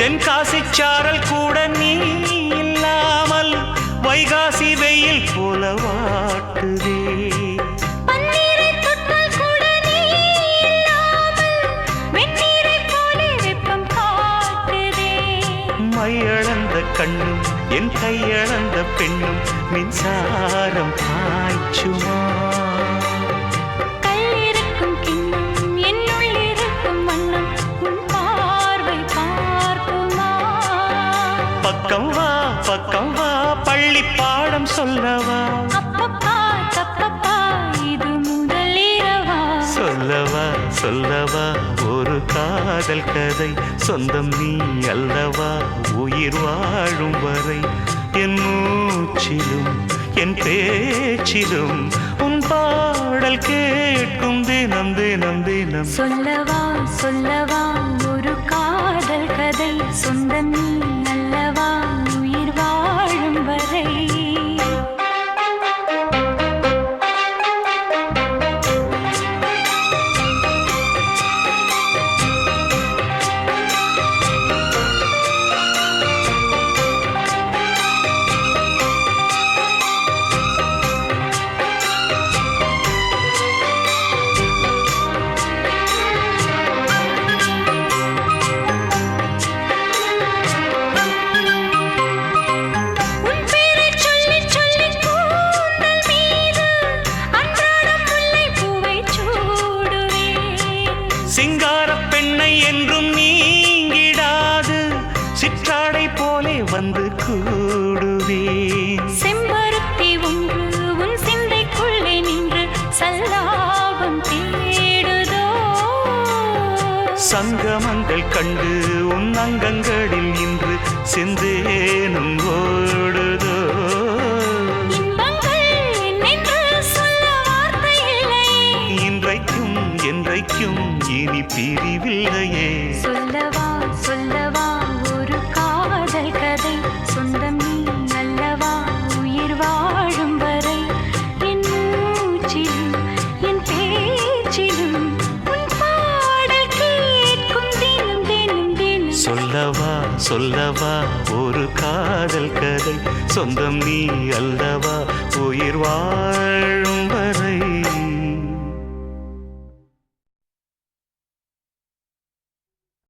தென்காசி சாரல் கூட நீ இல்லாமல் வைகாசி வெயில் போல வாட்டுதே. பன்னீரை தொட்டால் கூட நீ இல்லாமல் வெந்நீரைப் போலே வெப்பம் காட்டுதே. மையளந்த கண்ணும் என் கையளந்த பெண்ணும் மின்சாரம் பாய்ச்சுமா பக்கம் வா பக்கம் வா பள்ளி பாடம் சொல்லவா. அப்பப்பா தப்பப்பா இது முதல் இரவா சொல்லவா சொல்லவா ஒரு காதல் கதை. சொந்தம் நீ அல்லவா உயிர் வாழும் வரை. என் மூச்சிலும் என் பேச்சிலும் உன் பாடல் கேட்கும் தினம் தினம் தினம். சொல்லவா சொல்லவா கதை சொந்தம் நீ அல்லவா? சிங்கார பெண்ணை என்றும் நீங்கிடாது. சிற்றாடை போலே வந்து கூடுவேன். செம்பருத்தி ஒன்று உன் சிந்தைக்குள்ளே நின்று சல்லாபம் தேடுதோ? சங்கமங்கள் கண்டு உன் அங்கங்களில் இன்று செந்தேனும் ஓடுதோ? பிரிவில்லையே. சொல்லவா சொல்லவா ஒரு காதல் கதை. சொந்தம் நீ அல்லவா உயிர் வாழும் வரை. என் மூச்சிலும் என் பேச்சிலும் பாடல் கேட்கும் தினம் தினம் தினம். சொல்லவா சொல்லவா ஒரு காதல் கதை. சொந்தம் நீ அல்லவா உயிர் வா